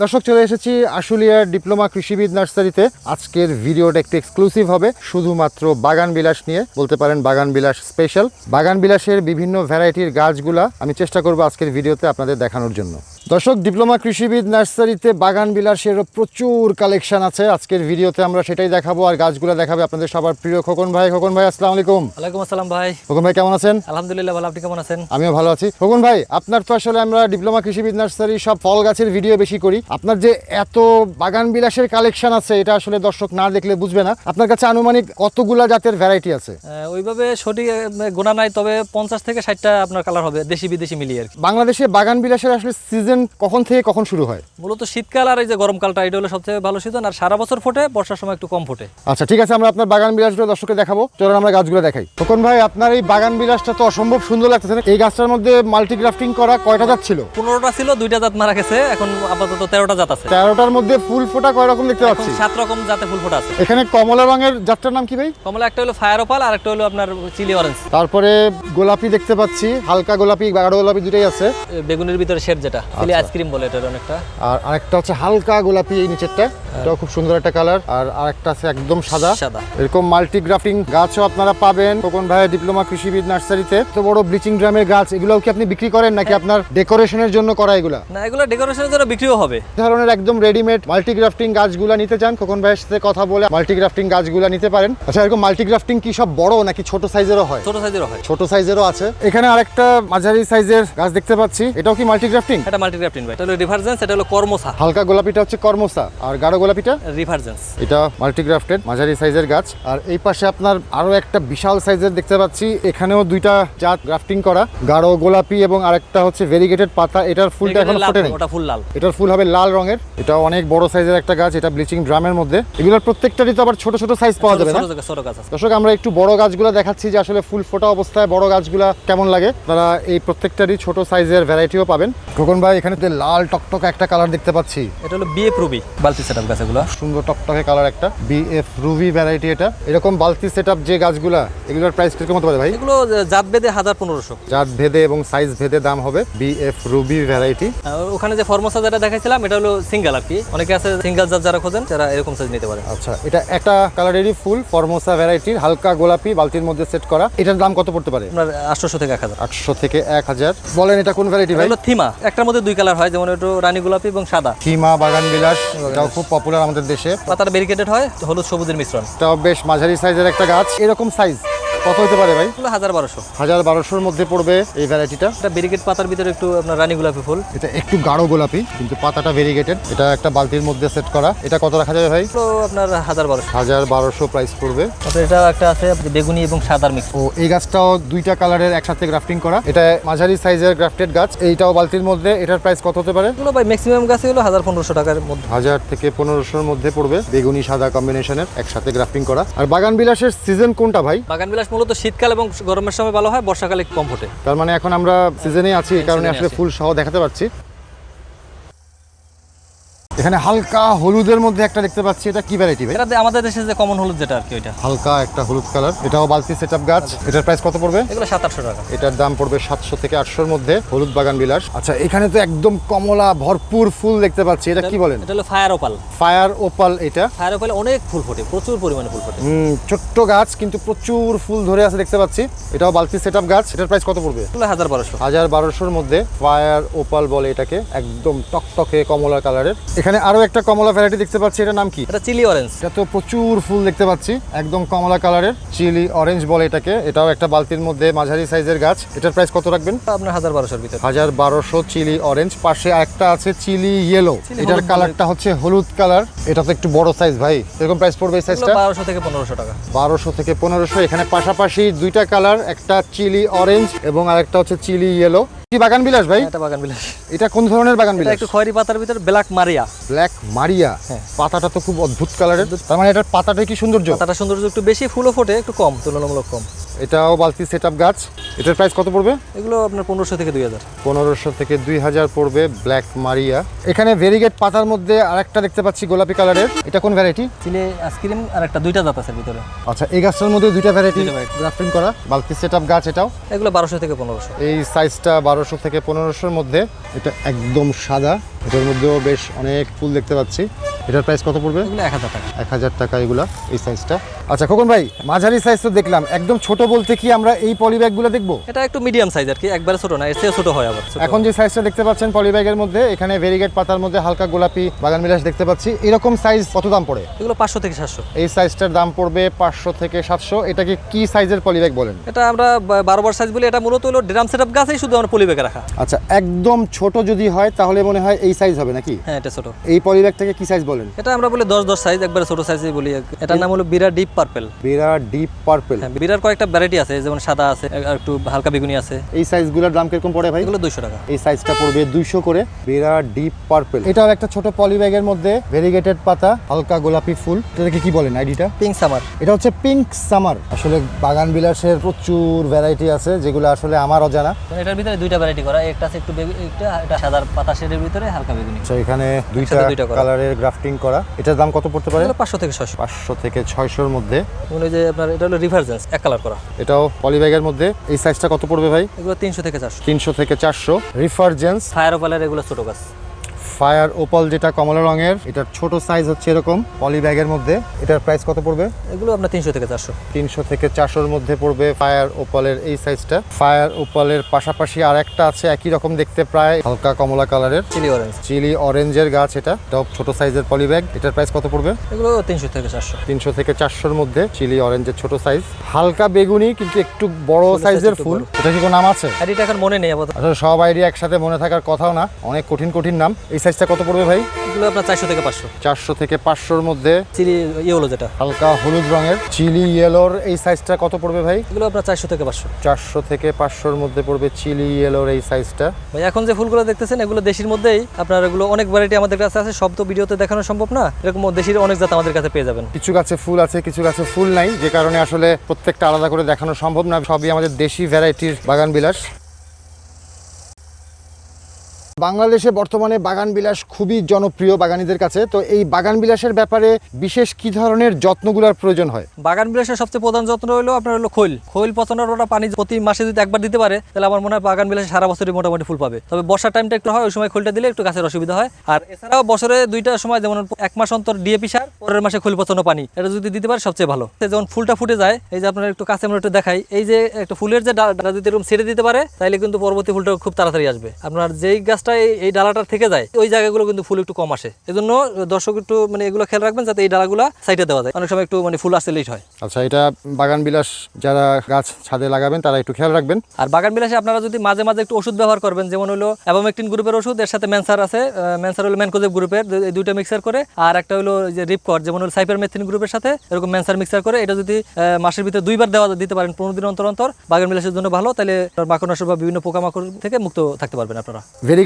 দর্শক, চলে এসেছি আশুলিয়ার ডিপ্লোমা কৃষিবিদ নার্সারিতে। আজকের ভিডিওটা একটু এক্সক্লুসিভ হবে, শুধুমাত্র বাগান বিলাস নিয়ে। বলতে পারেন বাগান বিলাস স্পেশাল বাগান বিলাসের বিভিন্ন ভ্যারাইটির গাছগুলা আমি চেষ্টা করব আজকের ভিডিওতে আপনাদের দেখানোর জন্য। দর্শক ডিপ্লোমা কৃষিবিদ নার্সারিতে বাগান বিলাসের প্রচুর কালেকশন আছে। আজকের ভিডিওতে আমরা সেটাই দেখাবো আর গাছগুলো দেখাবে আপনাদের সবার প্রিয় খোকন ভাই। খোকন ভাই আসসালামু আলাইকুম। ওয়ালাইকুম আসসালাম ভাই। খোকন ভাই কেমন আছেন? আলহামদুলিল্লাহ ভালো। আপনি কেমন আছেন? আমিও ভালো আছি। খোকন ভাই আপনার তো আসলে আমরা ডিপ্লোমা কৃষিবিদ নার্সারি সব ফল গাছের ভিডিও বেশি করি। আপনার যে এত বাগান বিলাসের কালেকশন আছে এটা আসলে দর্শক না দেখলে বুঝবে না। আপনার কাছে আনুমানিক কতগুলা জাতের ভ্যারাইটি আছে? ওইভাবে সঠিক গোনা নাই তবে পঞ্চাশ থেকে ষাটটা আপনার কালার হবে দেশি বিদেশি মিলিয়ে আর বাংলাদেশে বাগান বিলাসের আসলে সিজন কখন থেকে কখন শুরু হয়? মূলত শীতকাল আর এই যে গরমকালটা এটা হলো সবথেকে ভালো সিজন। আর সারা বছর ফোটে বর্ষার সময় একটু কম ফোটে। আচ্ছা ঠিক আছে আমরা আপনার বাগান বিলাসগুলো দর্শককে দেখাবো। চলুন আমরা গাছগুলো দেখাই। খোকন ভাই আপনার এই বাগান বিলাসটা তো অসম্ভব সুন্দর লাগতেছে এই গাছটার মধ্যে মাল্টি গ্রাফটিং করা কয়টা জাত ছিল? পনেরোটা ছিল দুইটা জাত মারা গেছে। এখন আপাতত তেরোটা জাত আছে। তেরোটার মধ্যে ফুল ফোটা কয় রকম দেখতে পাচ্ছি? সাত রকম জাতে ফুল ফোটা আছে। এখানে কমলা রঙের জাতটার নাম কি ভাই? কমলা একটা হলো ফায়ার ওপাল আর একটা হলো আপনার চিলি অরেঞ্জ তারপরে গোলাপি দেখতে পাচ্ছি হালকা গোলাপি গাঢ় গোলাপি দুটাই আছে। বেগুনের ভিতরে শেড যেটা। চিলি আচ্ছা। আইসক্রিম বলে এটার অনেকটা। আর আরেকটা হচ্ছে হালকা গোলাপি এই নিচেরটা। এটাও খুব সুন্দর একটা কালার। আর আরেকটা আছে একদম সাদা। সাদা। এরকম মাল্টি গ্রাফটিং গাছও আপনারা পাবেন। কোকন ভাইয়ের ডিপ্লোমা কৃষিবিদ নার্সারিতে। তো বড় ব্লিচিং ড্রামের গাছ এগুলোও কি আপনি বিক্রি করেন নাকি আপনার ডেকোরেশনের জন্য করা এগুলা? না এগুলো ডেকোরেশনের জন্য বিক্রিও হবে। ধরনের একদম রেডিমেড মাল্টি গ্রাফটিং গাছগুলা নিতে চান খোকন ভাইয়ের সাথে কথা বলে মাল্টি গ্রাফটিং গাছগুলা নিতে পারেন। আচ্ছা এরকম মাল্টি গ্রাফটিং কি সব বড় নাকি ছোট সাইজেরও হয়? ছোট সাইজেরও হয়। ছোট সাইজেরও আছে। এখানে আরেকটা মাঝারি সাইজের গাছ দেখতে পাচ্ছি। এটাও কি মাল্টি গ্রাফটিং এটা মাল্টিগ্রাফটিন ভাই। এটা হলো রিভার্জেন্স এটা হলো কর্মসা। হালকা গোলাপিটা হচ্ছে কর্মসা। আর গাঢ় গোলাপিটা? রিভার্জেন্স এটা মাল্টিগ্রাফটেড মাঝারি সাইজের গাছ। আর এই পাশে আপনার আরও একটা বিশাল সাইজের দেখতে পাচ্ছি। এখানেও দুইটা জাত গ্রাফটিং করা। গাঢ় গোলাপি এবং আরেকটা হচ্ছে ভেরিগেটেড পাতা। এটার ফুলটা এখনও ফোটে নেই ওটা ফুল লাল। এটার ফুল হবে লাল রঙের। এটা অনেক বড় সাইজের একটা গাছ। এটা ব্লিচিং ড্রামের মধ্যে। এগুলোর প্রত্যেকটারই তো আবার ছোট ছোট সাইজ পাওয়া যাবে না? দর্শক আমরা একটু বড় গাছগুলো দেখাচ্ছি যে আসলে ফুল ফোটা অবস্থায় বড় গাছগুলা কেমন লাগে। আপনারা এই প্রত্যেকটারই ছোট সাইজের ভ্যারাইটিও পাবেন। খোকন ভাই এখানে তো লাল টকটকে একটা কালার দেখতে পাচ্ছি। এটা হলো বিএফ রুবি বালতি সেটআপ গাছ এগুলো। সুন্দর টকটকে কালার একটা। বিএফ রুবি ভ্যারাইটি এটা। এরকম বালতি সেটআপ যে গাছগুলা এগুলোর প্রাইস কীরকম হতে পারে ভাই? এগুলো জাত ভেদে হাজার পনেরোশো। জাত ভেদে এবং সাইজ ভেদে দাম হবে বিএফ রুবি ভ্যারাইটি ওখানে যে ফর্মসা যেটা দেখাইছিলাম এটা হলো সিঙ্গেল আর কি। অনেকে আছে সিঙ্গেল জাত যারা খোঁজেন তারা এরকম সাইজ নিতে পারে। আচ্ছা এটা একটা কালারেরই ফুল ফরমোসা ভ্যারাইটির হালকা গোলাপি বালতির মধ্যে সেট করা। এটার দাম কত পড়তে পারে? আপনার আটশোশো থেকে এক হাজার। আটশো থেকে এক হাজার। বলেন এটা কোন ভ্যারাইটি ভাই? থিমা একটার মধ্যে দুই কালার হয় যেমন একটু রানী গোলাপি এবং সাদা। হিমা বাগান বিলাস এটাও খুব পপুলার আমাদের দেশে। পাতার ব্যারিকেটেড হয় হলুদ সবুজের মিশ্রণ। এটাও বেশ মাঝারি সাইজের একটা গাছ। এরকম সাইজ কত হতে পারে ভাই? হাজার বারোশো। হাজার বারোশোর মধ্যে পড়বে এই ভ্যারাইটিটা। এটা ব্যারিকেড পাতার ভিতরে একটু আপনার রানী গোলাপি ফুল। এটা একটু গাঢ় গোলাপি কিন্তু পাতাটা ভেরিগেটেড এটা একটা বালতির মধ্যে সেট করা। এটা কত রাখা যাবে ভাই? আপনার হাজার বারোশো। হাজার বারোশো প্রাইস পড়বে। তারপরে এটা একটা আছে বেগুনি এবং সাদার মিক্স ও এই গাছটাও দুইটা কালারের একসাথে গ্রাফটিং করা। এটা মাঝারি সাইজের গ্রাফটেড গাছ। এইটাও বালতির মধ্যে। এটার প্রাইস কত হতে পারে? এগুলো ভাই ম্যাক্সিমাম গাছে হলো হাজার পনেরোশো টাকার মধ্যে। হাজার থেকে পনেরোশোর মধ্যে পড়বে। বেগুনি সাদা কম্বিনেশনের একসাথে গ্রাফটিং করা। আর বাগান বিলাসের সিজন কোনটা ভাই? বাগান বিলাস মূলত শীতকাল এবং গরমের সময় ভালো হয় বর্ষাকালে কম ফোটে। তার মানে এখন আমরা সিজনে আছি এই কারণে আসলে ফুল সহ দেখাতে পাচ্ছি এখানে হালকা হলুদের মধ্যে একটা দেখতে পাচ্ছি এটা কি ভ্যারাইটি ভাই? এটা আমাদের দেশে যে কমন হলুদ যেটা আর কি ওইটা। হালকা একটা হলুদ কালার এটাও বালতি সেটআপ গাছ। এটার প্রাইস কত পড়বে? এগুলো সাত আটশো টাকা। এটার দাম পড়বে সাতশো থেকে আটশোর মধ্যে হলুদ বাগান বিলাস। আচ্ছা এখানে তো একদম কমলা ভরপুর ফুল দেখতে পাচ্ছি এটা কি বলেন? এটা হলো ফায়ার ওপাল ফায়ার ওপাল এটা। ফায়ার ওপালে অনেক ফুল ফোটে প্রচুর পরিমাণে ফুল ফোটে। হুম, ছোট্ট গাছ কিন্তু প্রচুর ফুল ধরে আছে দেখতে পাচ্ছি। এটাও বালতি সেটআপ গাছ এটার প্রাইস কত পড়বে? এগুলো হাজার বারোশো। হাজার বারোশোর মধ্যে ফায়ার ওপাল বলে এটাকে একদম টকটকে কমলা কালারের এখানে আরও একটা কমলা ভ্যারাইটি দেখতে পাচ্ছি এটার নাম কি? এটা চিলি অরেঞ্জ এটা তো প্রচুর ফুল দেখতে পাচ্ছি একদম কমলা কালারের চিলি অরেঞ্জ বলে এটাকে। এটাও একটা বালতির মধ্যে মাঝারি সাইজের গাছ। এটার প্রাইস কত রাখবেন? আপনার হাজার বারোশোর ভিতরে। হাজার বারোশো চিলি অরেঞ্জ পাশে একটা আছে চিলি ইয়েলো এটার কালারটা হচ্ছে হলুদ কালার এটা তো একটু বড় সাইজ ভাই। এরকম প্রাইস পড়বে এই সাইজটা বারোশো থেকে পনেরোশো টাকা। বারোশো থেকে পনেরোশো। এখানে পাশাপাশি দুইটা কালার একটা চিলি অরেঞ্জ এবং আরেকটা হচ্ছে চিলি ইয়েলো কি বাগান বিলাস ভাই? এটা বাগান বিলাস। এটা কোন ধরনের বাগান বিলাস? একটু খয়েরি পাতার ভিতরে ব্ল্যাক মারিয়া। ব্ল্যাক মারিয়া? হ্যাঁ। পাতাটা তো খুব অদ্ভুত কালারের তার মানে এটার পাতাটা কি সৌন্দর্য? পাতাটা সৌন্দর্য একটু বেশি ফুলও ফোটে একটু কম তুলনামূলক কম। এটাও বালতি সেট আপ গাছ। এটার প্রাইস কত পড়বে? এগুলো আপনার পনেরোশো থেকে দুই হাজার। পনেরোশো থেকে দুই হাজার পড়বে ব্ল্যাক মারিয়া এখানে ভেরিগেট পাতার মধ্যে আরেকটা দেখতে পাচ্ছি গোলাপি কালারের। এটা কোন ভ্যারাইটি চিলে আইসক্রিম আর একটা দুইটা জাত আছে ভিতরে। আচ্ছা এই গাছটার মধ্যে দুইটা ভ্যারাইটি। গ্রাফটিং করা। বালতি সেট আপ গাছ এটাও। এগুলো বারোশো থেকে পনেরোশো। এই সাইজটা বারোশো থেকে পনেরোশোর মধ্যে। এটা একদম সাদা। এটার মধ্যেও বেশ অনেক ফুল দেখতে পাচ্ছি। এটার প্রাইস কত পড়বে? এগুলো এক হাজার টাকা। এক হাজার টাকা এগুলা এই সাইজটা আচ্ছা খোকন ভাই মাঝারি সাইজ তো দেখলাম। একদম ছোট বলতে কি আমরা এই পলি ব্যাগগুলো দেখব? এটা একটু মিডিয়াম সাইজ আর কি একবারে ছোট না এর চেয়ে ছোট হয় আবার এখন যে সাইজটা দেখতে পাচ্ছেন পলি ব্যাগের মধ্যে এখানে ভেরিগেট পাতার মধ্যে হালকা গোলাপি বাগান বিলাস দেখতে পাচ্ছি। এরকম সাইজ কত দাম পড়ে? এগুলো পাঁচশো থেকে সাতশো। এই সাইজটার দাম পড়বে পাঁচশো থেকে সাতশো। এটাকে কি সাইজের পলি ব্যাগ বলেন? এটা আমরা বারো বার সাইজ বলি এটা মূলত হলো ড্রাম সেট আপ গাছেই শুধু আমরা পলি ব্যাগে রাখা। আচ্ছা একদম ছোট যদি হয় তাহলে মনে হয় এই সাইজ হবে নাকি? হ্যাঁ এটা ছোট। এই পলি ব্যাগটাকে কি সাইজ বলেন? এটা আমরা বলি দশ দশ সাইজ একবারে ছোট সাইজই বলি। এটার নাম হলো বিরা ডিপ পার্পেল বিরাট ডিপ পার্পল হ্যাঁ বিরার কয়েকটা ভ্যারাইটি আছে যেমন সাদা আছে আর একটু হালকা বেগুনি আছে। এই সাইজগুলোর দাম কীরকম পড়ে ভাই? এগুলো দুইশো টাকা। এই সাইজটা পড়বে দুইশো করে। বিরাট ডিপ পার্পল এটাও একটা ছোট পলি ব্যাগের মধ্যে ভেরিগেটেড পাতা হালকা গোলাপি ফুল। এটাকে কি বলেন আইডিটা পিঙ্ক সামার এটা হচ্ছে পিঙ্ক সামার আসলে বাগান বিলাসের প্রচুর ভ্যারাইটি আছে যেগুলো আসলে আমার অজানা। এটার ভিতরে দুইটা ভ্যারাইটি করা একটা আছে একটু একটা এটা সাদার পাতা শেডের ভিতরে হালকা বেগুনি আচ্ছা এখানে দুইটা দুইটা। কালারের গ্রাফটিং করা। এটার দাম কত পড়তে পারে? পাঁচশো থেকে ছয়শো। পাঁচশো থেকে ছয়শোর মধ্যে। মনে যে আপনার এটা হলো রিভার্জেন্স এক কালার করা। এটাও পলি ব্যাগের মধ্যে। এই সাইজটা কত পড়বে ভাই? এগুলো তিনশো থেকে চারশো। তিনশো থেকে চারশো। রিফারজেন্স ফায়ার ওপালের এগুলো ছোট গাছ। ফায়ার ওপাল যেটা কমলা রঙের এটার ছোট সাইজ হচ্ছে এরকম পলি ব্যাগের মধ্যে। এটার প্রাইস কত পড়বে? এগুলো আপনার তিনশো থেকে চারশো। তিনশো থেকে চারশোর মধ্যে পড়বে ফায়ার ওপালের এই সাইজটা ফায়ার ওপালের পাশাপাশি আর একটা আছে একই রকম দেখতে প্রায় হালকা কমলা কালারের চিলি অরেঞ্জ চিলি অরেঞ্জের গাছ এটা এটাও ছোট সাইজের পলি ব্যাগ এটার প্রাইস কত পড়বে? এগুলো তিনশো থেকে চারশো। তিনশো থেকে চারশোর মধ্যে চিলি অরেঞ্জের ছোট সাইজ হালকা বেগুনি কিন্তু একটু বড় সাইজের ফুল। এটা কি কোনো নাম আছে? এটা এখন মনে নেই আপাতত। আসলে সব আইডিয়া একসাথে মনে থাকার কথাও না অনেক কঠিন কঠিন নাম। এই সাইজটা কত পড়বে ভাই? এগুলো আপনার চারশো থেকে পাঁচশো। চারশো থেকে পাঁচশোর মধ্যে চিলি ইয়ে হলো যেটা। হালকা হলুদ রঙের। চিলি ইয়েলোর এই সাইজটা কত পড়বে ভাই? এগুলো আপনার চারশো থেকে পাঁচশো। চারশো থেকে পাঁচশোর মধ্যে পড়বে চিলি ইয়েলোর এই সাইজটা ভাই এখন যে ফুলগুলো দেখতেছেন এগুলো দেশির মধ্যেই। আপনার এগুলো অনেক ভ্যারাইটি আমাদের কাছে আছে সব তো ভিডিওতে দেখানো সম্ভব না। এরকম দেশির অনেক জাত আমাদের কাছে পেয়ে যাবেন। কিছু গাছে ফুল আছে কিছু গাছে ফুল নাই যে কারণে আসলে প্রত্যেকটা আলাদা করে দেখানো সম্ভব না। সবই আমাদের দেশি ভ্যারাইটির বাগান বিলাস বাংলাদেশে বর্তমানে বাগান বিলাস খুবই জনপ্রিয় বাগানীদের কাছে। তো এই বাগান বিলাসের ব্যাপারে বিশেষ কি ধরনের যত্নগুলোর প্রয়োজন হয়? বাগান বিলাসের সবচেয়ে প্রধান যত্ন হলো আপনার হলো খৈল। খৈল পচানোটা পানি প্রতি মাসে যদি একবার দিতে পারে, তাহলে আমার মনে হয় বাগান বিলাসে সারা বছরই মোটামুটি ফুল পাবে। তবে বর্ষার টাইমটা একটু হয়, ওই সময় খোলটা দিলে একটু গাছের অসুবিধা হয়। আর এছাড়াও বছরে দুইটা সময়, যেমন এক মাস অন্তর ডিএপি সার, পরের মাসে খৈল পচানো পানি। এটা যদি দিতে পারে, সবচেয়ে ভালো। যেমন ফুলটা ফুটে যায়, এই যে আপনার একটু কাছে আমরা একটু দেখাই, এই যে একটা ফুলের যে ডালা যদি এরকম ছেড়ে দিতে পারে তাহলে কিন্তু পরবর্তী ফুলটা খুব তাড়াতাড়ি আসবে। আপনার যেই গাছটা এই- এই ডালাটা থেকে যায়। ওই জায়গাগুলো কিন্তু ফুল একটু কম আসে। এজন্য দর্শক একটু মানে এগুলো খেয়াল রাখবেন যাতে এই ডালাগুলো সাইডে দেওয়া যায়। অনেক সময় একটু মানে ফুল আসতে লেট হয়। আচ্ছা এটা বাগান বিলাস যারা গাছ ছাদে লাগাবেন তারা একটু খেয়াল রাখবেন। আর বাগান বিলাসে আপনারা যদি মাঝে মাঝে একটু ওষুধ ব্যবহার করবেন যেমন হলো অ্যাবামেকটিন গ্রুপের ওষুধ এর সাথে ম্যানসার আছে। ম্যানসার হলো ম্যানকোজেব গ্রুপের এই দুইটা মিক্সার করে। আর একটা হলো যে রিপকট যেমন হলো সাইপারমেথিন গ্রুপের সাথে এরকম ম্যানসার মিক্সার করে। এটা যদি মাসের ভিতরে দুইবার দেওয়া দিতে পারেন পনেরো দিন অন্তর অন্তর। বাগান বিলাসের জন্য ভালো। তাহলে মাকড়নাশক বা বিভিন্ন পোকামাকড় থেকে মুক্ত থাকতে পারবেন আপনারা।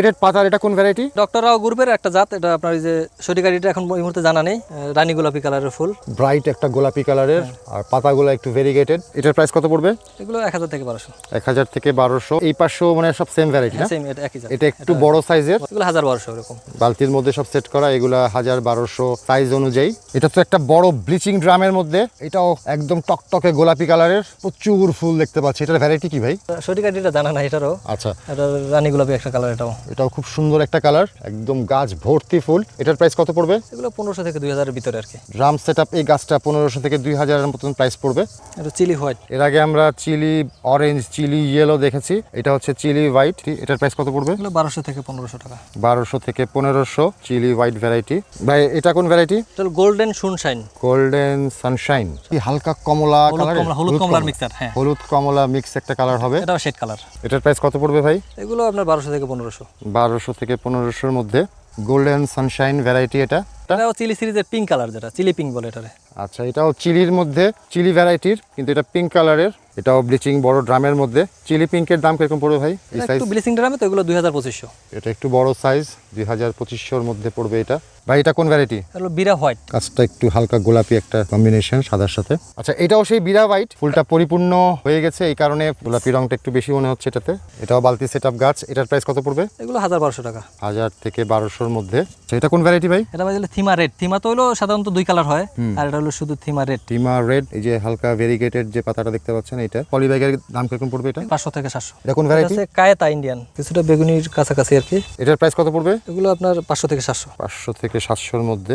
ভেরিগেটেড পাতার এটা কোন ভ্যারাইটি ডক্টর রাও গ্রুপের একটা জাত এটা আপনার এই যে সরিকারিটা এখন এই মুহূর্তে জানা নেই। রানী গোলাপি কালারের ফুল। ব্রাইট একটা গোলাপি কালারের আর পাতাগুলো একটু ভেরিগেটেড এটার প্রাইস কত পড়বে? এগুলো এক হাজার থেকে বারোশো। এক হাজার থেকে বারোশো। এই পাশেও মানে সব সেম ভ্যারাইটি না? সেম এটা একই জাত। এটা একটু বড় সাইজের এগুলো হাজার বারোশো এরকম। বালতির মধ্যে সব সেট করা এগুলা হাজার বারোশো সাইজ অনুযায়ী। এটা তো একটা বড় ব্লিচিং ড্রামের মধ্যে। এটাও একদম টকটকে গোলাপি কালারের প্রচুর ফুল দেখতে পাচ্ছি। এটার ভ্যারাইটি কি ভাই? সরিকারিটা জানা না এটারও। আচ্ছা। এটা রানী গোলাপি একটা কালার এটাও। এটাও খুব সুন্দর একটা কালার একদম গাছ ভর্তি ফুল। এটার প্রাইস কত পড়বে? এগুলো পনেরোশো থেকে দুই হাজারের ভিতরে আর কি। ড্রাম সেট এই গাছটা পনেরোশো থেকে দুই হাজারের মতন প্রাইস পড়বে। এটা চিলি হোয়াইট। এর আগে আমরা চিলি অরেঞ্জ চিলি ইয়েলো দেখেছি। এটা হচ্ছে চিলি হোয়াইট এটার প্রাইস কত পড়বে? বারোশো থেকে পনেরোশো টাকা। বারোশো থেকে পনেরোশো চিলি হোয়াইট ভ্যারাইটি ভাই এটা কোন variety golden sunshine golden sunshine কি হালকা কমলা হলুদ কমলা হলুদ কমলার মিক্সার হ্যাঁ। হলুদ কমলা মিক্স একটা কালার হবে। এটাও শেড কালার এটার প্রাইস কত পড়বে ভাই? এগুলো আপনার বারোশো থেকে পনেরোশো। বারোশো থেকে পনেরোশোর মধ্যে গোল্ডেন সানশাইন ভ্যারাইটি এটা। এটাও চিলি সিরিজের পিঙ্ক কালার যেটা চিলি পিঙ্ক বলে এটারে। আচ্ছা এটাও চিলির মধ্যে চিলি ভ্যারাইটির কিন্তু এটা পিঙ্ক কালারের এটাও ব্লিচিং বড় ড্রামের মধ্যে। চিলি পিঙ্কের দাম কীরকম পড়বে ভাই? এই সাইজ ব্লিচিং ড্রামে তো এগুলো দুই হাজার পঁচিশশো। এটা একটু বড় সাইজ দুই হাজার পঁচিশশোর মধ্যে পড়বে এটা। ভাই এটা কোন ভ্যারাইটি এগুলো বিরা হোয়াইট কাজটা একটু হালকা গোলাপি একটা কম্বিনেশন সাদার সাথে। আচ্ছা এটাও সেই বিরা হোয়াইট ফুলটা পরিপূর্ণ হয়ে গেছে এই কারণে গোলাপি রংটা একটু বেশি মনে হচ্ছে এটাতে। এটাও বালতি সেট গাছ। এটার প্রাইস কত পড়বে? এগুলো হাজার বারোশো টাকা। হাজার থেকে বারোশোর মধ্যে। আচ্ছা, এটা কোন ভ্যারাইটি ভাই? এটা বাজলে থিমা রেড থিমা তো হলো সাধারণত দুই কালার হয়। আর এটা হলো শুধু থিমা রেড থিমা রেড এই যে হালকা ভেরিগেটেড যে পাতাটা দেখতে পাচ্ছেন এটা? পলিব্যাগের দাম কীরকম পড়বে এটা? পাঁচশো থেকে সাতশো। এটা কোন ভ্যারাইটি আছে কায়েতা ইন্ডিয়ান কিছুটা বেগুনির কাছাকাছি আর কি। এটার প্রাইস কত পড়বে? এগুলো আপনার পাঁচশো থেকে সাতশো। পাঁচশো থেকে সাতশোর মধ্যে।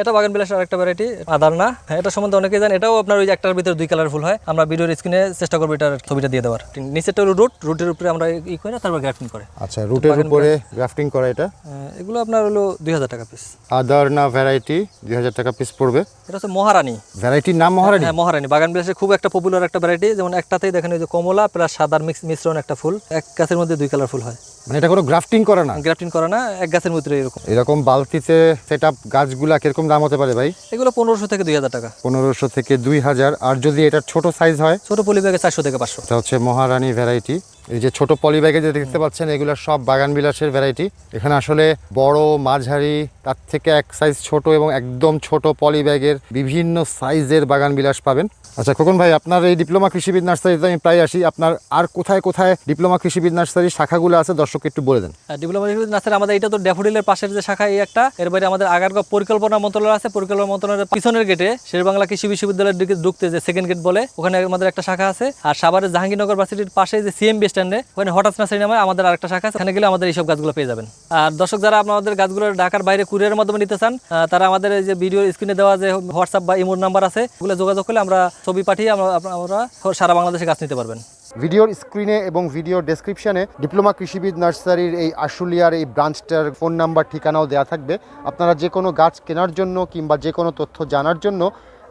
এটা বাগান বিলাসের আরেকটা ভ্যারাইটি আদার না। হ্যাঁ, এটা সম্বন্ধে অনেকেই জানেন এটাও আপনার ওই একটার ভিতরে দুই কালার ফুল হয়। আমরা ভিডিওর স্ক্রিনে চেষ্টা করব এটার ছবিটা দিয়ে দেওয়ার। নিচেরটা হলো রুট রুটের উপরে আমরা ই করে তারপর গ্রাফটিং করে। আচ্ছা রুটের উপরে গ্রাফটিং করা এটা? এগুলো আপনার হলো দুই হাজার টাকা পিস আদার না ভ্যারাইটি দুই হাজার টাকা পিস পড়বে? এটা হচ্ছে মহারানী। ভ্যারাইটির নাম মহারানী? হ্যাঁ মহারানী। বাগান বিলাসের খুব একটা পপুলার একটা ভ্যারাইটি যেমন একটাতেই দেখেন ওই যে কমলা প্লাস সাদার মিক্স মিশ্রণ একটা ফুল। এক গাছের মধ্যে দুই কালার ফুল হয়। মানে এটা কোনো গ্রাফটিং করে না? গ্রাফটিং করা না এক গাছের মধ্যে এরকম। এরকম বালতিতে সেট আপ গাছগুলা কীরকম দাম হতে পারে ভাই? এগুলো পনেরোশো থেকে দুই হাজার টাকা। পনেরোশো থেকে দুই হাজার। আর যদি এটা ছোট সাইজ হয়? ছোট পলি ব্যাগে চারশো থেকে পাঁচশো। এটা হচ্ছে মহারানী ভ্যারাইটি এই যে ছোট পলি ব্যাগে যে দেখতে পাচ্ছেন, এগুলো সব বাগান বিলাসের ভ্যারাইটি এখানে আসলে বড়, মাঝারি, তার থেকে এক সাইজ ছোট এবং একদম ছোট পলি ব্যাগের বিভিন্ন সাইজের বাগান বিলাস পাবেন। আচ্ছা খোকন ভাই, আপনার এই ডিপ্লোমা কৃষিবিদ নার্সারিতে আমি প্রায় আসি। আপনার আর কোথায় কোথায় ডিপ্লোমা কৃষিবিদ নার্সারির শাখাগুলো আছে? দর্শককে একটু বলে দেন। ডিপ্লোমা কৃষিবিদ নার্সারি আমাদের এটা তো ড্যাফোডিলের পাশের যে শাখা, এই একটা। এর বাইরে আমাদের আগারগাঁও পরিকল্পনা মন্ত্রণালয় আছে। পরিকল্পনা মন্ত্রণালয়ের পিছনের গেটে শের বাংলা কৃষি বিশ্ববিদ্যালয়ের দিকে ঢুকতে যে সেকেন্ড গেট বলে, ওখানে আমাদের একটা শাখা আছে। আর সাভারের জাহাঙ্গীরনগর ভার্সিটির পাশে যে সিএমবি স্ট্যান্ডে ওখানে হঠাৎ নার্সারি নামে আমাদের আরেকটা শাখা ওখানে গেলে আমাদের এইসব গাছগুলো পেয়ে যাবেন। আর দর্শক যারা আমাদের গাছগুলো ঢাকার বাইরে কুরিয়ারের মাধ্যমে নিতে চান তারা আমাদের এই যে ভিডিও স্ক্রিনে দেওয়া যে হোয়াটসঅ্যাপ বা ইমোর নাম্বার আছে, ওগুলো যোগাযোগ করলে আমরা ছবি পাঠিয়ে আমরা সারা বাংলাদেশে গাছ নিতে পারবেন। ভিডিওর স্ক্রিনে এবং ভিডিও ডেসক্রিপশনে ডিপ্লোমা কৃষিবিদ নার্সারির এই আশুলিয়ার এই ব্রাঞ্চটার ফোন নাম্বার ঠিকানাও দেওয়া থাকবে। আপনারা যে কোনো গাছ কেনার জন্য কিংবা যে কোনো তথ্য জানার জন্য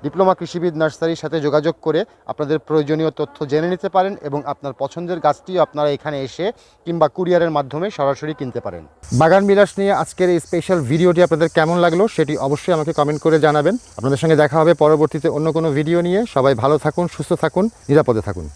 ডিপ্লোমা কৃষিবিদ নার্সারির সাথে যোগাযোগ করে আপনাদের প্রয়োজনীয় তথ্য জেনে নিতে পারেন এবং আপনার পছন্দের গাছটিও আপনারা এখানে এসে কিংবা কুরিয়ারের মাধ্যমে সরাসরি কিনতে পারেন। বাগান বিলাস নিয়ে আজকের এই স্পেশাল ভিডিওটি আপনাদের কেমন লাগল সেটি অবশ্যই আমাকে কমেন্ট করে জানাবেন। আপনাদের সঙ্গে দেখা হবে পরবর্তীতে অন্য কোনো ভিডিও নিয়ে। সবাই ভালো থাকুন, সুস্থ থাকুন, নিরাপদে থাকুন।